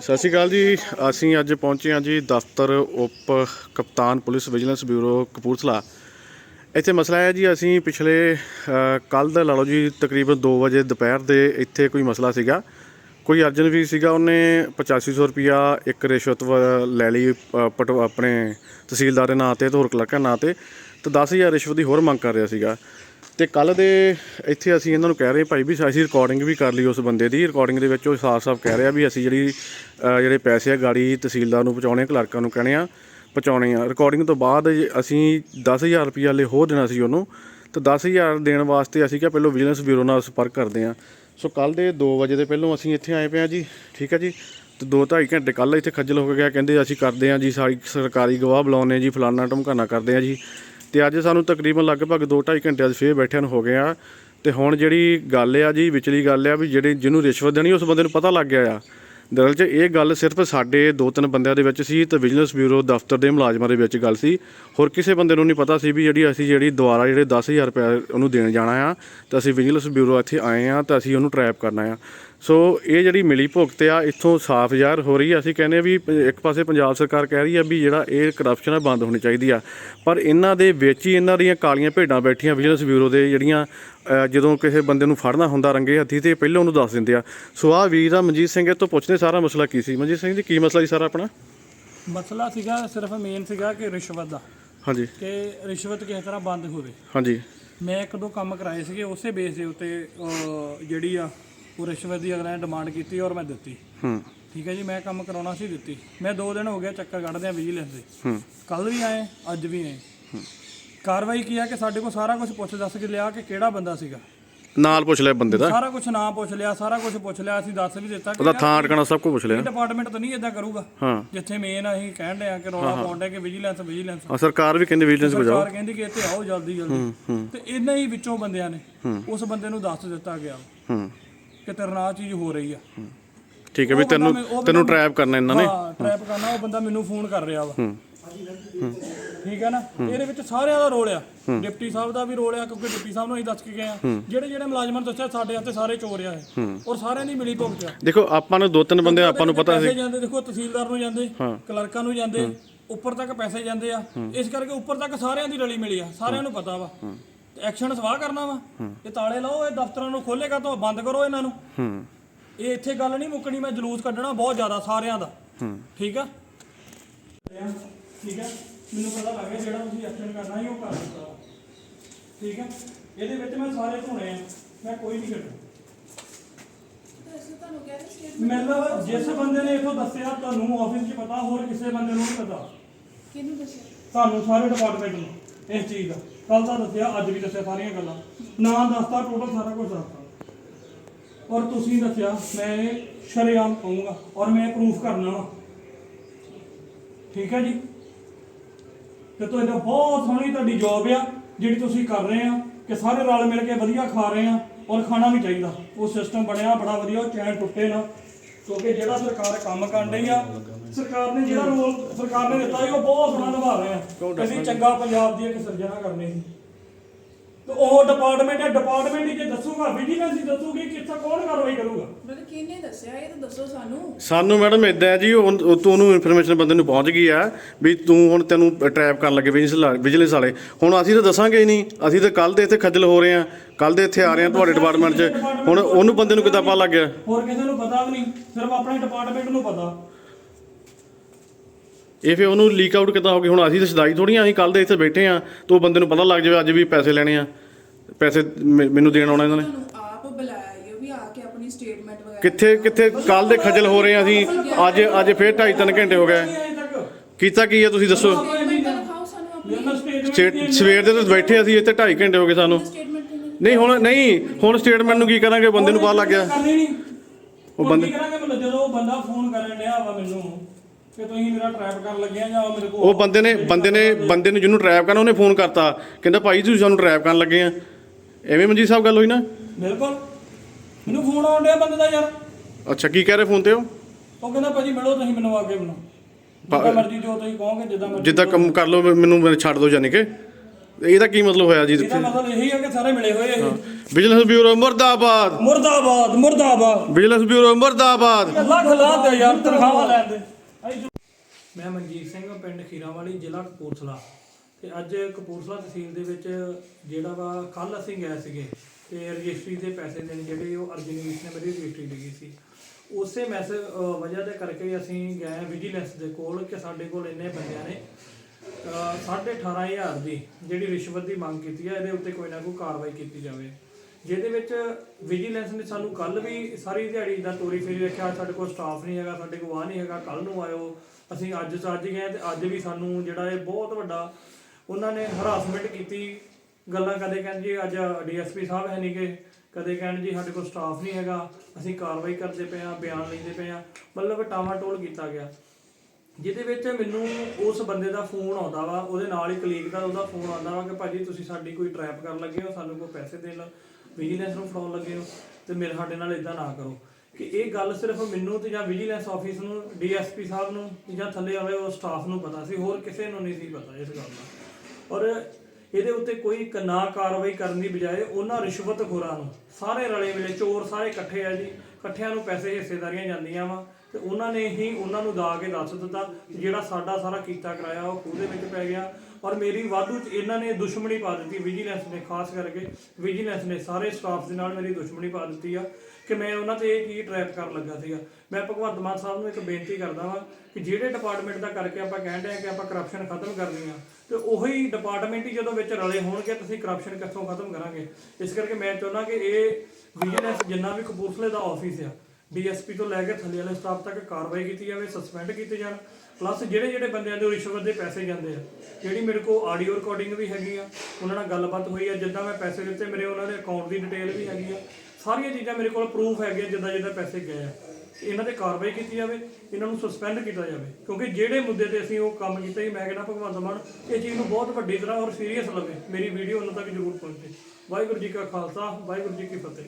ਸਤਿ ਸ਼੍ਰੀ ਅਕਾਲ ਜੀ। ਅਸੀਂ ਅੱਜ ਪਹੁੰਚੇ ਹਾਂ ਜੀ ਦਫ਼ਤਰ ਉਪ ਕਪਤਾਨ ਪੁਲਿਸ ਵਿਜੀਲੈਂਸ ਬਿਊਰੋ ਕਪੂਰਥਲਾ। ਇੱਥੇ ਮਸਲਾ ਹੈ ਜੀ ਅਸੀਂ ਪਿਛਲੇ ਕੱਲ ਦਾ ਲਾ ਲਓ ਜੀ ਤਕਰੀਬਨ 2 ਵਜੇ ਦੁਪਹਿਰ ਦੇ ਇੱਥੇ ਕੋਈ ਮਸਲਾ ਸੀਗਾ। ਕੋਈ ਅਰਜਨ ਵੀ ਸੀਗਾ ਉਹਨੇ 8500 ਰੁਪਿਆ ਇੱਕ ਰਿਸ਼ਵਤ ਵ- ਲੈ ਲਈ ਅ, ਪਟ ਆਪਣੇ ਤਹਿਸੀਲਦਾਰ ਦੇ ਨਾਂ ਤੇ ਤੇ ਹੋਰ ਕਲਰਕਾਂ ਨਾਂ ਤੇ ਤੇ 10000 ਰਿਸ਼ਵਤ ਦੀ ਹੋਰ ਮੰਗ ਕਰ ਰਿਹਾ ਸੀਗਾ। ਤੇ ਕੱਲ ਦੇ ਇੱਥੇ ਅਸੀਂ ਇਹਨਾਂ ਨੂੰ ਕਹਿ ਰਹੇ ਭਾਈ ਵੀ ਅਸੀਂ ਰਿਕਾਰਡਿੰਗ ਵੀ ਕਰ ਲਈ ਉਸ ਬੰਦੇ ਦੀ। ਰਿਕਾਰਡਿੰਗ ਦੇ ਵਿੱਚ ਉਹ ਸਾਫ਼-ਸਾਫ਼ ਕਹਿ ਰਿਹਾ ਵੀ ਅਸੀਂ ਜਿਹੜੀ ਜਿਹੜੇ ਪੈਸੇ ਆ ਗਾੜੀ ਤਹਿਸੀਲਦਾਰ ਨੂੰ ਪਹੁੰਚਾਉਣੇ ਆ ਕਲਰਕਾਂ ਨੂੰ ਕਹਿਣੇ ਆ, ਪਹੁੰਚਾਉਣੇ ਆ। ਰਿਕਾਰਡਿੰਗ ਤੋਂ ਬਾਅਦ ਜੇ ਅਸੀਂ 10000 ਰੁਪਈਆ ਲਈ ਹੋਰ ਦੇਣਾ ਸੀ ਉਹਨੂੰ, ਤੇ 10000 ਦੇਣ ਵਾਸਤੇ ਅਸੀਂ ਕਿਹਾ ਪਹਿਲਾਂ ਵਿਜੀਲੈਂਸ ਬਿਊਰੋ ਨਾਲ ਸੰਪਰਕ ਕਰਦੇ ਆ ਸੋ ਕੱਲ ਦੇ 2 ਵਜੇ ਦੇ ਪਹਿਲਾਂ ਅਸੀਂ ਇੱਥੇ ਆਏ ਪਏ ਆ ਜੀ, ਠੀਕ ਹੈ ਜੀ? ਤੇ 2-2.5 ਘੰਟੇ ਕੱਲ ਇੱਥੇ ਖੱਜਲ ਹੋ ਗਿਆ ਕਹਿੰਦੇ ਅਸੀਂ ਕਰਦੇ ਆ ਜੀ, ਸਾਰੀ ਸਰਕਾਰੀ ਗਵਾਹ ਬੁਲਾਉਂਦੇ ਜੀ, ਫਲਾਨਾ ਢਮਕਾਨਾ ਕਰਦੇ ਆ ਜੀ। ਤੇ ਅੱਜ ਸਾਨੂੰ ਤਕਰੀਬਨ ਲਗਭਗ 2-2.5 ਘੰਟੇ ਅੱਜ ਫੇਰ ਬੈਠਿਆਂ ਨੂੰ ਹੋ ਗਏ ਆ। ਤੇ ਹੁਣ ਜਿਹੜੀ ਗੱਲ ਆ ਜੀ, ਵਿਚਲੀ ਗੱਲ ਆ ਵੀ ਜਿਹੜੇ ਜਿਹਨੂੰ ਰਿਸ਼ਵਤ ਦੇਣੀ, ਉਸ ਬੰਦੇ ਨੂੰ ਪਤਾ ਲੱਗ ਗਿਆ ਆ। ਦਰਅਸਲ 'ਚ ਇਹ ਗੱਲ ਸਿਰਫ ਸਾਡੇ ਦੋ ਤਿੰਨ ਬੰਦਿਆਂ ਦੇ ਵਿੱਚ ਸੀ, ਤੇ ਵਿਜੀਲੈਂਸ ਬਿਊਰੋ ਦਫ਼ਤਰ ਦੇ ਮੁਲਾਜ਼ਮਾਂ ਦੇ ਵਿੱਚ ਗੱਲ ਸੀ। ਹੋਰ ਕਿਸੇ ਬੰਦੇ ਨੂੰ ਨਹੀਂ ਪਤਾ ਸੀ ਵੀ ਜਿਹੜੀ ਅਸੀਂ ਜਿਹੜੀ ਦੁਬਾਰਾ ਜਿਹੜੇ 10000 ਰੁਪਏ ਉਹਨੂੰ ਦੇਣ ਜਾਣਾ ਆ, ਤਾਂ ਅਸੀਂ ਵਿਜੀਲੈਂਸ ਬਿਊਰੋ ਇੱਥੇ ਆਏ ਆ ਤਾਂ ਅਸੀਂ ਉਹਨੂੰ ਟਰੈਪ ਕਰਨਾ ਆ। ਸੋ ਇਹ ਜਿਹੜੀ ਮਿਲੀ ਭੁਗਤ ਆ, ਇੱਥੋਂ ਸਾਫ਼ ਜ਼ਾਹਰ ਹੋ ਰਹੀ ਆ। ਅਸੀਂ ਕਹਿੰਦੇ ਆ ਵੀ ਇੱਕ ਪਾਸੇ ਪੰਜਾਬ ਸਰਕਾਰ ਕਹਿ ਰਹੀ ਆ ਵੀ ਜਿਹੜਾ ਇਹ ਕਰਪਸ਼ਨ ਆ ਬੰਦ ਹੋਣੀ ਚਾਹੀਦੀ ਆ। ਪਰ ਇਹਨਾਂ ਦੇ ਵਿੱਚ ਹੀ ਇਹਨਾਂ ਦੀਆਂ ਕਾਲੀਆਂ ਭੇਡਾਂ ਬੈਠੀਆਂ ਵਿਜੀਲੈਂਸ ਬਿਊਰੋ ਦੇ ਜਿਹੜੀਆਂ ਜਦੋਂ ਕਿਸੇ ਬੰਦੇ ਨੂੰ ਫੜਨਾ ਹੁੰਦਾ ਰੰਗੇ ਹੱਥੀ ਤੇ ਪਹਿਲਾਂ ਉਹਨੂੰ ਦੱਸ ਦਿੰਦੇ ਆ। ਸੋ ਆ ਵੀਰ ਆ ਮਨਜੀਤ ਸਿੰਘ ਤੋਂ ਪੁੱਛਦੇ ਸਾਰਾ ਮਸਲਾ ਕੀ ਸੀ? ਮਨਜੀਤ ਸਿੰਘ ਜੀ ਕੀ ਮਸਲਾ ਸੀ ਸਾਰਾ ਆਪਣਾ? ਮਸਲਾ ਸੀਗਾ ਸਿਰਫ ਮੇਨ ਸੀਗਾ ਕਿ ਰਿਸ਼ਵਤ ਦਾ। ਹਾਂਜੀ। ਕਿ ਰਿਸ਼ਵਤ ਕਿਸੇ ਤਰ੍ਹਾਂ ਬੰਦ ਹੋਵੇ। ਹਾਂਜੀ। ਮੈਂ ਇੱਕ ਦੋ ਕੰਮ ਕਰਾਏ ਸੀਗੇ ਉਸੇ ਬੇਸ ਦੇ ਉੱਤੇ ਜਿਹੜੀ ਆ ਉਹ ਰਿਸ਼ਵਤ ਦੀ ਅਗਲਾ ਨੇ ਡਿਮਾਂਡ ਕੀਤੀ ਔਰ ਮੈਂ ਦਿੱਤੀ। ਹੂੰ। ਠੀਕ ਹੈ ਜੀ ਮੈਂ ਕੰਮ ਕਰਾਉਣਾ ਸੀ ਦਿੱਤੀ। ਮੈਂ ਦੋ ਦਿਨ ਹੋ ਗਿਆ ਚੱਕਰ ਕੱਢਦੇ ਆ ਵਿਜੀਲੈਂਸ ਦੇ ਹੂੰ। ਕੱਲ ਵੀ ਆਏ ਅੱਜ ਵੀ ਆਏ। ਕਾਰਵਾਈ ਕੀ ਆ ਕਿ ਸਾਡੇ ਕੋਲ ਸਾਰਾ ਕੁਝ ਪੁੱਛ ਦੱਸ ਕੇ ਲਿਆ ਕਿ ਕਿਹੜਾ ਬੰਦਾ ਸੀਗਾ? ਨਾਲ ਪੁੱਛ ਲਿਆ ਬੰਦੇ ਦਾ। ਸਾਰਾ ਕੁਝ ਨਾਂ ਪੁੱਛ ਲਿਆ ਸਾਰਾ ਕੁਝ ਪੁੱਛ ਲਿਆ ਅਸੀਂ ਦੱਸ ਵੀ ਦਿੱਤਾ ਕਿ ਉਹਦਾ ਥਾਂ ਟਿਕਾਣਾ ਸਭ ਕੁਝ ਪੁੱਛ ਲਿਆ। ਡਿਪਾਰਟਮੈਂਟ ਤਾਂ ਨਹੀਂ ਇਦਾਂ ਕਰੂਗਾ। ਹਾਂ। ਜਿੱਥੇ ਮੇਨ ਅਸੀਂ ਕਹਿਣ ਡਿਆ ਕਿ ਰੌਲਾ ਪਾਉਂਦੇ ਕਿ ਵਿਜੀਲੈਂਸ ਵਿਜੀਲੈਂਸ ਆ ਸਰਕਾਰ ਵੀ ਕਹਿੰਦੀ ਵਿਜੀਲੈਂਸ ਕੋ ਜਾਓ ਸਰਕਾਰ ਕਹਿੰਦੀ ਕਿ ਇੱਥੇ ਆਓ ਜਲਦੀ ਜਲਦੀ। ਤੇ ਇਹਨਾਂ ਹੀ ਵਿੱਚੋਂ ਬੰਦਿਆਂ ਨੇ ਉਸ ਬੰਦੇ ਨੂੰ ਦੱਸ ਦਿੱਤਾ ਗਿਆ। ਹੂੰ। ਕਿ ਤੇਰੇ ਚੀਜ਼ ਹੋ ਰਹੀ ਆ। ਠੀਕ ਹੈ ਵੀ ਤੈਨੂੰ ਤੈਨੂੰ ਟਰੈਪ ਕਰਨਾ ਇਹਨਾਂ ਨੇ। ਹਾਂ ਟਰੈਪ ਕਰਨਾ ਉਹ ਬੰਦਾ ਮੈਨੂੰ ਫੋਨ ਕਰ ਰਿਹਾ ਵਾ। ਠੀਕ ਹੈ ਨਾ? ਇਹਦੇ ਵਿੱਚ ਸਾਰਿਆਂ ਦਾ ਰੋਲ ਆ। ਡਿਪਟੀ ਸਾਹਿਬ ਦਾ ਵੀ ਰੋਲ ਆ ਕਿਉਂਕਿ ਡਿਪਟੀ ਸਾਹਿਬ ਨੂੰ ਅਸੀਂ ਦੱਸ ਕੇ ਗਏ ਆ। ਜਿਹੜੇ ਜਿਹੜੇ ਮੁਲਾਜ਼ਮਾਂ ਨੇ ਦੱਸਿਆ ਸਾਡੇ ਹੱਥੇ ਸਾਰੇ ਚੋਰ ਆ ਇਹ। ਔਰ ਸਾਰਿਆਂ ਦੀ ਮਿਲੀ ਭੁਗਤ ਆ। ਦੇਖੋ ਆਪਾਂ ਨੂੰ ਦੋ ਤਿੰਨ ਬੰਦੇ ਆਪਾਂ ਨੂੰ ਪਤਾ ਸੀ। ਜਾਂਦੇ ਦੇਖੋ ਤਹਿਸੀਲਦਾਰ ਨੂੰ ਜਾਂਦੇ ਕਲਰਕਾਂ ਨੂੰ ਜਾਂਦੇ ਉੱਪਰ ਤੱਕ ਪੈਸੇ ਜਾਂਦੇ ਆ। ਇਸ ਕਰਕੇ ਉੱਪਰ ਤੱਕ ਸਾਰਿਆਂ ਦੀ ਰਲੀ ਮਿਲੀ ਆ। ਸਾਰਿਆਂ ਨੂੰ ਪਤਾ ਵਾ। ਐਕਸ਼ਨ ਸਵਾਹ ਕਰਨਾ ਵਾ। ਇਹ ਤਾਲੇ ਲਾਓ ਇਹ ਦਫ਼ਤਰਾਂ ਨੂੰ ਖੋਲੇਗਾ ਤਾਂ ਬੰਦ ਕਰੋ ਇਹਨਾਂ ਨੂੰ। ਇਹ ਇੱਥੇ ਗੱਲ ਨਹੀਂ ਮੁੱਕਣੀ ਮੈਂ ਜਲੂਸ ਕੱਢਣਾ ਬਹੁਤ ਜ਼ਿਆਦਾ ਸਾਰਿਆਂ ਦਾ। ਠੀਕ ਆ? ਠੀਕ ਆ ਮੈਨੂੰ ਪਤਾ ਲੱਗ ਗਿਆ ਜਿਹੜਾ ਤੁਸੀਂ ਐਕਸ਼ਨ ਕਰਨਾ ਹੈ ਉਹ ਕਰ ਦਿੱਤਾ। ਵਾ। ਠੀਕ ਆ ਇਹਦੇ ਵਿੱਚ ਮੈਂ ਸਾਰੇ ਧੋਣੇ ਆ। ਮੈਂ ਕੋਈ ਨਹੀਂ ਕੱਢਣਾ। ਮਤਲਬ ਜਿਸ ਬੰਦੇ ਨੇ ਇਥੋਂ ਦੱਸਿਆ ਤੁਹਾਨੂੰ ਆਫਿਸ 'ਚ ਪਤਾ ਹੋਰ ਕਿਸੇ ਬੰਦੇ ਨੂੰ ਨਹੀਂ ਪਤਾ। ਕਿਹਨੂੰ ਦੱਸਿਆ? ਤੁਹਾਨੂੰ ਸਾਰੇ ਡਿਪਾਰਟਮੈਂਟ ਨੂੰ ਇਸ ਚੀਜ਼ ਦਾ। ਕੱਲ ਤਾਂ ਦੱਸਿਆ ਅੱਜ ਵੀ ਦੱਸਿਆ ਸਾਰੀਆਂ ਗੱਲਾਂ। ਨਾਮ ਦੱਸਤਾ ਟੋਟਲ ਸਾਰਾ ਕੁਝ ਦੱਸਤਾ। ਔਰ ਤੁਸੀਂ ਦੱਸਿਆ ਮੈਂ ਸ਼ਰੇਆਮ ਕਹੂੰਗਾ ਔਰ ਮੈਂ ਪ੍ਰੂਫ ਕਰਨਾ ਵਾ। ਠੀਕ ਹੈ ਜੀ? ਤੇ ਤੁਹਾਡਾ ਬਹੁਤ ਸੋਹਣੀ ਤੁਹਾਡੀ ਜੌਬ ਆ ਜਿਹੜੀ ਤੁਸੀਂ ਕਰ ਰਹੇ ਆ ਕਿ ਸਾਰੇ ਰਲ ਮਿਲ ਕੇ ਵਧੀਆ ਖਾ ਰਹੇ ਆ ਔਰ ਖਾਣਾ ਵੀ ਚਾਹੀਦਾ। ਉਹ ਸਿਸਟਮ ਬਣਿਆ ਬੜਾ ਵਧੀਆ ਉਹ ਚੈਨ ਟੁੱਟੇ ਨਾ। ਕਿਉਂਕਿ ਜਿਹੜਾ ਸਰਕਾਰ ਕੰਮ ਕਰਨ ਰਹੀ ਆ ਸਰਕਾਰ ਨੇ ਜਿਹੜਾ ਰੋਲ ਸਰਕਾਰ ਨੇ ਦਿੱਤਾ ਸੀ ਉਹ ਬਹੁਤ ਸੋਹਣਾ ਨਿਭਾ ਰਹੇ ਆ। ਅਸੀਂ ਚੰਗਾ ਪੰਜਾਬ ਦੀ ਇੱਕ ਸਿਰਜਣਾ ਕਰਨੀ ਸੀ। ਤੇ ਉਹ ਡਿਪਾਰਟਮੈਂਟ ਹੈ ਡਿਪਾਰਟਮੈਂਟ ਹੀ ਜੇ ਦੱਸੂਗਾ ਵਿਜੀਲੈਂਸ ਹੀ ਦੱਸੂਗੀ ਕਿ ਇੱਥੇ ਕੌਣ ਕਾਰਵਾਈ ਕਰੂਗਾ। ਮਤਲਬ ਕਿਹਨੇ ਦੱਸਿਆ ਇਹ ਤਾਂ ਦੱਸੋ ਸਾਨੂੰ। ਸਾਨੂੰ ਮੈਡਮ ਇਦਾਂ ਹੈ ਜੀ ਉਹ ਉਹ ਤੋਂ ਉਹਨੂੰ ਇਨਫੋਰਮੇਸ਼ਨ ਬੰਦੇ ਨੂੰ ਪਹੁੰਚ ਗਈ ਆ ਵੀ ਤੂੰ ਹੁਣ ਤੈਨੂੰ ਟਰੈਪ ਕਰਨ ਲੱਗੇ ਵਿਜੀਲੈਂਸ ਵਾਲੇ। ਹੁਣ ਅਸੀਂ ਤਾਂ ਦੱਸਾਂਗੇ ਹੀ ਨਹੀਂ। ਅਸੀਂ ਤਾਂ ਕੱਲ ਦੇ ਇੱਥੇ ਖੱਜਲ ਹੋ ਰਹੇ ਆ ਕੱਲ ਦੇ ਇੱਥੇ ਆ ਰਹੇ ਆ ਤੁਹਾਡੇ ਡਿਪਾਰਟਮੈਂਟ 'ਚ। ਹੁਣ ਉਹਨੂੰ ਬੰਦੇ ਨੂੰ ਕਿੱਦਾਂ ਪਤਾ ਲੱਗ ਗਿਆ? ਹੋਰ ਕਿਸੇ ਨੂੰ ਪਤਾ ਵੀ ਨਹੀਂ। ਸਿਰਫ ਆਪਣੇ ਡਿਪਾਰਟਮੈਂਟ ਨੂੰ ਪਤਾ। ਇਹ ਫੇ ਉਹਨੂੰ ਲੀਕ ਆਊਟ ਕਿੱਦਾਂ ਹੋ ਗਈ? ਹੁਣ ਅਸੀਂ ਤਾਂ ਸਦਾਈ ਥੋੜੀਆਂ ਅਸੀਂ ਕੱਲ ਦੇ ਇੱਥੇ ਬੈਠੇ ਆ ਤੇ ਉਹ ਬੰਦੇ ਨੂੰ ਪਤਾ ਲੱਗ ਜਾਵੇ ਅੱਜ ਵੀ ਪੈਸੇ ਲੈਣੇ ਆ। ਪੈਸੇ ਮੈ- ਮੈਨੂੰ ਦੇਣ ਆਉਣਾ ਇਹਨਾਂ ਨੇ। ਤੁਹਾਨੂੰ ਆਪ ਬੁਲਾਇਆ ਇਹ ਵੀ ਆ ਕੇ ਆਪਣੀ ਸਟੇਟਮੈਂਟ ਵਗੈਰਾ ਕਿੱਥੇ ਕਿੱਥੇ ਕੱਲ ਦੇ ਖੱਜਲ ਹੋ ਰਹੇ ਆ ਅਸੀਂ। ਅੱਜ ਅੱਜ ਫੇਰ 2.5 3 ਘੰਟੇ ਹੋ ਗਏ। ਕੀਤਾ ਕੀ ਆ ਤੁਸੀਂ ਦੱਸੋ? ਸਟੇਟਮੈਂਟ ਦਿਖਾਓ ਸਾਨੂੰ ਆਪਣੀ। ਸਵੇਰ ਦੇ ਤਾਂ ਬੈਠੇ ਅਸੀਂ ਇੱਥੇ 2.5 ਘੰਟੇ ਹੋ ਗਏ ਸਾਨੂੰ। ਸਟੇਟਮੈਂਟ ਨਹੀਂ ਹੁਣ ਨਹੀਂ ਹੁਣ ਸਟੇਟਮੈਂਟ ਨੂੰ ਕੀ ਕਰਾਂਗੇ? ਬੰਦੇ ਨੂੰ ਪਤਾ ਲੱਗ ਗਿਆ। ਉਹ ਉਹ ਬੰਦੇ- ਬੰਦੇ ਕਰਾਂਗੇ? ਮਤਲਬ ਜਦੋਂ ਉਹ ਬੰਦਾ ਫੋਨ ਕਰਨ ਡਿਆ ਵਾ ਮੈਨੂੰ ਕਿ ਤੁਸੀਂ ਮੇਰਾ ਟਰੈਪ ਕਰਨ ਲੱਗੇ ਆ ਜਾਂ ਮੇਰੇ ਕੋਲ ਉਹ ਬੰਦੇ ਨੇ ਬੰਦੇ ਨੇ ਬੰਦੇ ਨੂੰ ਜਿਹਨੂੰ ਟਰੈਪ ਕਰਨਾ ਉਹਨੇ ਫੋਨ ਕਰਤਾ। ਕਹਿੰਦਾ ਭਾਈ ਤੁਸੀਂ ਸਾਨੂੰ ਟਰੈਪ ਕਰਨ ਲੱਗੇ ਆ। ਐਵੇਂ ਮਨਜੀਤ ਸਾਹਿਬ ਗੱਲ ਹੋਈ ਨਾ? ਬਿਲਕੁਲ। ਮੈਨੂੰ ਫੋਨ ਆਉਣ ਡਿਆ ਬੰਦੇ ਦਾ ਯਾਰ। ਅੱਛਾ ਕੀ ਕਹਿ ਰਹੇ ਫੋਨ ਤੇ ਉਹ? ਉਹ ਕਹਿੰਦਾ ਭਾਜੀ ਮਿਲੋ ਤੁਸੀਂ ਮੈਨੂੰ ਆ ਕੇ ਮੈਨੂੰ। ਜਿੱਦਾਂ ਮਰਜ਼ੀ ਜੋ ਤੁਸੀਂ ਕਹੋਗੇ ਜਿੱਦਾਂ ਮਰਜ਼ੀ ਜਿੱਦਾਂ ਕੰਮ ਕਰ ਲਓ ਮੈਨੂੰ ਛੱਡ ਦਿਓ ਜਾਨੀ ਕਿ। ਇਹਦਾ ਕੀ ਮਤਲਬ ਹੋਇਆ ਜੀ ਇਹਦਾ ਮਤਲਬ ਇਹੀ ਹੈ ਕਿ ਸਾਰੇ ਮਿਲੇ ਹੋਏ ਇਹ। ਵਿਜੀਲੈਂਸ ਬਿਊਰੋ ਮੁਰਦਾਬਾਦ। ਮੁਰਦਾਬਾਦ ਮੁਰਦਾਬਾਦ। ਵਿਜੀਲੈਂਸ ਬਿਊਰੋ ਮੁਰਦਾਬਾਦ। ਲੱਖ ਲਾਹ ਤੇ ਯਾਰ ਤਨਖਾਹਾਂ ਲੈਂਦੇ ਮੈਂ ਮਨਜੀਤ ਸਿੰਘ ਪਿੰਡ ਖੀਰਾਵਾਲੀ ਜ਼ਿਲ੍ਹਾ ਕਪੂਰਥਲਾ। ਤੇ ਅੱਜ ਕਪੂਰਥਲਾ ਤਹਿਸੀਲ ਦੇ ਵਿੱਚ ਜਿਹੜਾ ਵਾ ਕੱਲ ਅਸੀਂ ਗਏ ਸੀਗੇ ਤੇ ਰਜਿਸਟਰੀ ਦੇ ਪੈਸੇ ਦੇਣ ਜਿਹੜੇ ਉਹ ਅਰਜਨੀਸ਼ ਨੇ ਮੇਰੀ ਰਜਿਸਟਰੀ ਲਿਖੀ ਸੀ। ਉਸੇ ਮੈਸੇਜ ਵਜ੍ਹਾ ਦੇ ਕਰਕੇ ਅਸੀਂ ਗਏ ਵਿਜੀਲੈਂਸ ਦੇ ਕੋਲ ਕਿ ਸਾਡੇ ਕੋਲ ਇੰਨੇ ਬੰਦਿਆਂ ਨੇ ਅਹ, ਸਾਢੇ 18000 ਦੀ ਜਿਹੜੀ ਰਿਸ਼ਵਤ ਦੀ ਮੰਗ ਕੀਤੀ ਹੈ ਇਹਦੇ ਉੱਤੇ ਕੋਈ ਨਾ ਕੋਈ ਕਾਰਵਾਈ ਕੀਤੀ ਜਾਵੇ। ਜਿਹਦੇ ਵਿੱਚ ਵਿਜੀਲੈਂਸ ਨੇ ਸਾਨੂੰ ਕੱਲ ਵੀ ਸਾਰੀ ਦਿਹਾੜੀ ਦਾ ਤੋਰੀ ਫੇਰੀ ਰੱਖਿਆ ਸਾਡੇ ਕੋਲ ਸਟਾਫ ਨਹੀਂ ਹੈਗਾ ਸਾਡੇ ਕੋਲ ਆ ਨਹੀਂ ਹੈਗਾ ਕੱਲ ਨੂੰ ਆਇਓ। ਅਸੀਂ ਅੱਜ ਸੱਜ ਗਏ ਤੇ ਅੱਜ ਵੀ ਸਾਨੂੰ ਜਿਹੜਾ ਇਹ ਬਹੁਤ ਵੱਡਾ ਉਹਨਾਂ ਨੇ ਹਰਾਸਮੈਂਟ ਕੀਤੀ। ਗੱਲਾਂ ਕਦੇ ਕਹਿੰਦੇ ਜੀ ਅੱਜ ਡੀਐਸਪੀ ਸਾਹਿਬ ਹੈ ਨਹੀਂ ਨਹੀਂਗੇ ਕਦੇ ਕਹਿਣ ਜੀ ਸਾਡੇ ਕੋਲ ਸਟਾਫ ਨਹੀਂ ਹੈਗਾ, ਅਸੀਂ ਕਾਰਵਾਈ ਕਰਦੇ ਪਏ ਆ ਬਿਆਨ ਲੈਂਦੇ ਪਏ ਆ ਮਤਲਬ ਟਾਮਾਟੋਲ ਕੀਤਾ ਗਿਆ। ਜਿਹਦੇ ਵਿੱਚ ਮੈਨੂੰ ਉਸ ਬੰਦੇ ਦਾ ਫੋਨ ਆਉਂਦਾ ਵਾ, ਉਹਦੇ ਨਾਲ ਹੀ ਕਲੀਗ ਦਾ ਉਹਦਾ ਫੋਨ ਆਉਂਦਾ ਵਾ ਕਿ ਭਾਜੀ ਤੁਸੀਂ ਸਾਡੀ ਕੋਈ ਟਰੈਪ ਕਰਨ ਲੱਗੇ ਹੋ, ਸਾਨੂੰ ਕੋਈ ਪੈਸੇ ਦੇਣ ਵਿਜੀਲੈਂਸ ਨੂੰ ਫੜਾਉਣ ਲੱਗੇ ਹੋ, ਤੇ ਮੇਰੇ ਸਾਡੇ ਨਾਲ ਇਦਾਂ ਨਾ ਕਰੋ। ਕਿ ਇਹ ਗੱਲ ਸਿਰਫ ਮੈਨੂੰ ਤੇ ਜਾਂ ਵਿਜੀਲੈਂਸ ਆਫਿਸ ਨੂੰ ਡੀਐਸਪੀ ਸਾਹਿਬ ਨੂੰ ਜਾਂ ਥੱਲੇ ਵਾਲੇ ਉਹ ਸਟਾਫ ਨੂੰ ਪਤਾ ਸੀ, ਹੋਰ ਕਿਸੇ ਨੂੰ ਨਹੀਂ ਸੀ ਪਤਾ ਇਸ ਗੱਲ ਦਾ। ਔਰ ਇਹਦੇ ਉੱਤੇ ਕੋਈ ਨਾ ਕਾਰਵਾਈ ਕਰਨ ਦੀ ਬਜਾਏ ਉਹਨਾਂ ਰਿਸ਼ਵਤਖੋਰਾਂ ਨੂੰ, ਸਾਰੇ ਰਲੇ ਮਿਲੇ, ਚੋਰ ਸਾਰੇ ਇਕੱਠੇ ਆ ਜੀ, ਇਕੱਠਿਆਂ ਨੂੰ ਪੈਸੇ ਹਿੱਸੇਦਾਰੀਆਂ ਜਾਂਦੀਆਂ ਵਾ, ਤੇ ਉਹਨਾਂ ਨੇ ਹੀ ਉਹਨਾਂ ਨੂੰ ਦਾ ਕੇ ਦੱਸ ਦਿੱਤਾ, ਜਿਹੜਾ ਸਾਡਾ ਸਾਰਾ ਕੀਤਾ ਕਰਾਇਆ ਉਹ ਖੂਹ ਦੇ ਵਿੱਚ ਪੈ ਗਿਆ। ਔਰ ਮੇਰੀ ਵਾਧੂ ਚ ਇਹਨਾਂ ਨੇ ਦੁਸ਼ਮਣੀ ਪਾ ਦਿੱਤੀ ਵਿਜੀਲੈਂਸ ਨੇ ਖਾਸ ਕਰਕੇ ਵਿਜੀਲੈਂਸ ਨੇ ਸਾਰੇ ਸਟਾਫ ਦੇ ਨਾਲ ਮੇਰੀ ਦੁਸ਼ਮਣੀ ਪਾ ਦਿੱਤੀ ਆ। ਕਿ ਮੈਂ ਉਹਨਾਂ ਤੇ ਇਹ ਕੀ ਟਰੈਪ ਕਰਨ ਲੱਗਾ ਸੀਗਾ। ਮੈਂ ਭਗਵੰਤ ਮਾਨ ਸਾਹਿਬ ਨੂੰ ਇੱਕ ਬੇਨਤੀ ਕਰਦਾ ਵਾਂ ਕਿ ਜਿਹੜੇ ਡਿਪਾਰਟਮੈਂਟ ਦਾ ਕਰਕੇ ਆਪਾਂ ਕਹਿੰਦੇ ਆ ਕਿ ਆਪਾਂ ਕਰਪਸ਼ਨ ਖਤਮ ਕਰਨੀ ਆ, ਤੇ ਉਹੀ ਡਿਪਾਰਟਮੈਂਟ ਹੀ ਜਦੋਂ ਵਿੱਚ ਰਲੇ ਹੋਣਗੇ, ਤੁਸੀਂ ਕਰਪਸ਼ਨ ਕਿੱਥੋਂ ਖਤਮ ਕਰਾਂਗੇ। ਇਸ ਕਰਕੇ ਮੈਂ ਚਾਹੁੰਦਾ ਕਿ ਇਹ ਵਿਜੀਲੈਂਸ ਜਿੰਨਾ ਵੀ ਕਪੂਰਥਲੇ ਦਾ ਆਫਿਸ ਆ ਡੀਐਸਪੀ ਤੋਂ ਲੈ ਕੇ ਥੱਲੇ ਵਾਲੇ ਸਟਾਫ ਤੱਕ ਕਾਰਵਾਈ ਕੀਤੀ ਜਾਵੇ ਸਸਪੈਂਡ ਕੀਤੇ ਜਾਣ ਪਲੱਸ ਜਿਹੜੇ ਜਿਹੜੇ ਬੰਦਿਆਂ ਦੇ ਰਿਸ਼ਵਤ ਦੇ ਪੈਸੇ ਜਾਂਦੇ ਆ, ਜਿਹੜੀ ਮੇਰੇ ਕੋਲ ਆਡੀਓ ਰਿਕਾਰਡਿੰਗ ਵੀ ਹੈਗੀ ਆ, ਉਹਨਾਂ ਨਾਲ ਗੱਲਬਾਤ ਹੋਈ ਆ, ਜਿੱਦਾਂ ਮੈਂ ਪੈਸੇ ਦਿੱਤੇ ਮੇਰੇ ਉਹਨਾਂ ਦੇ ਅਕਾਊਂਟ ਦੀ ਡਿਟੇਲ ਵੀ ਹੈਗੀ ਆ ਸਾਰੀਆਂ ਚੀਜ਼ਾਂ ਮੇਰੇ ਕੋਲ ਪ੍ਰੂਫ ਹੈਗੇ ਜਿੱਦਾਂ ਜਿੱਦਾਂ ਪੈਸੇ ਗਏ ਆ। ਇਹਨਾਂ ਤੇ ਕਾਰਵਾਈ ਕੀਤੀ ਜਾਵੇ, ਇਹਨਾਂ ਨੂੰ ਸਸਪੈਂਡ ਕੀਤਾ ਜਾਵੇ। ਕਿਉਂਕਿ ਜਿਹੜੇ ਮੁੱਦੇ ਤੇ ਅਸੀਂ ਉਹ ਕੰਮ ਕੀਤਾ ਸੀ, ਮੈਂ ਕਹਿੰਦਾ ਭਗਵੰਤ ਮਾਨ, ਇਹ ਚੀਜ਼ ਨੂੰ ਬਹੁਤ ਵੱਡੀ ਤਰ੍ਹਾਂ ਔਰ ਸੀਰੀਅਸ ਲਵੇ। ਮੇਰੀ ਵੀਡੀਓ ਉਹਨਾਂ ਤੱਕ ਜ਼ਰੂਰ ਪਹੁੰਚੇ। ਵਾਹਿਗੁਰੂ ਜੀ ਕਾ ਖਾਲਸਾ, ਵਾਹਿਗੁਰੂ ਜੀ ਕੀ ਫਤਿਹ।